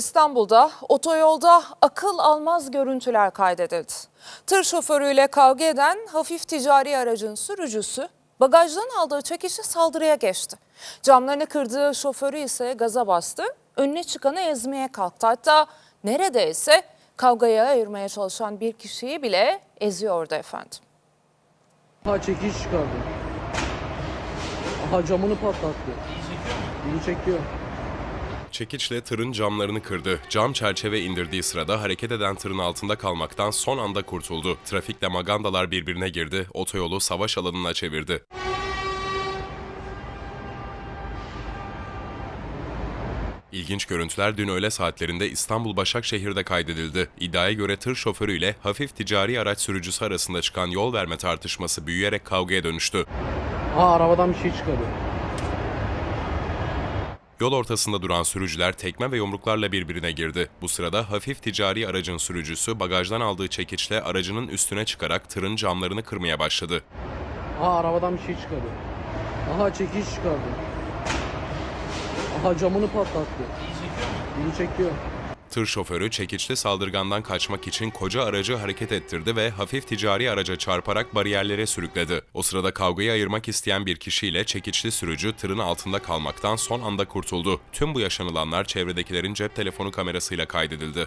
İstanbul'da otoyolda akıl almaz görüntüler kaydedildi. Tır şoförüyle kavga eden hafif ticari aracın sürücüsü bagajdan aldığı çekişi saldırıya geçti. Camlarını kırdığı şoförü ise gaza bastı, önüne çıkanı ezmeye kalktı. Hatta neredeyse kavgaya ayırmaya çalışan bir kişiyi bile eziyordu efendim. Ha çekiş çıkardı. Aha camını patlattı. İyi çekiyor. Çekiçle tırın camlarını kırdı. Cam çerçeve indirdiği sırada hareket eden tırın altında kalmaktan son anda kurtuldu. Trafikle magandalar birbirine girdi, otoyolu savaş alanına çevirdi. İlginç görüntüler dün öğle saatlerinde İstanbul Başakşehir'de kaydedildi. İddiaya göre tır şoförüyle hafif ticari araç sürücüsü arasında çıkan yol verme tartışması büyüyerek kavgaya dönüştü. Aha arabadan bir şey çıkardı. Yol ortasında duran sürücüler tekme ve yumruklarla birbirine girdi. Bu sırada hafif ticari aracın sürücüsü bagajdan aldığı çekiçle aracının üstüne çıkarak tırın camlarını kırmaya başladı. Aha arabadan bir şey çıkardı. Aha çekiş çıkardı. Aha camını patlattı. İyi çekiyor. Tır şoförü çekiçli saldırgandan kaçmak için koca aracı hareket ettirdi ve hafif ticari araca çarparak bariyerlere sürükledi. O sırada kavgayı ayırmak isteyen bir kişiyle çekiçli sürücü tırın altında kalmaktan son anda kurtuldu. Tüm bu yaşanılanlar çevredekilerin cep telefonu kamerasıyla kaydedildi.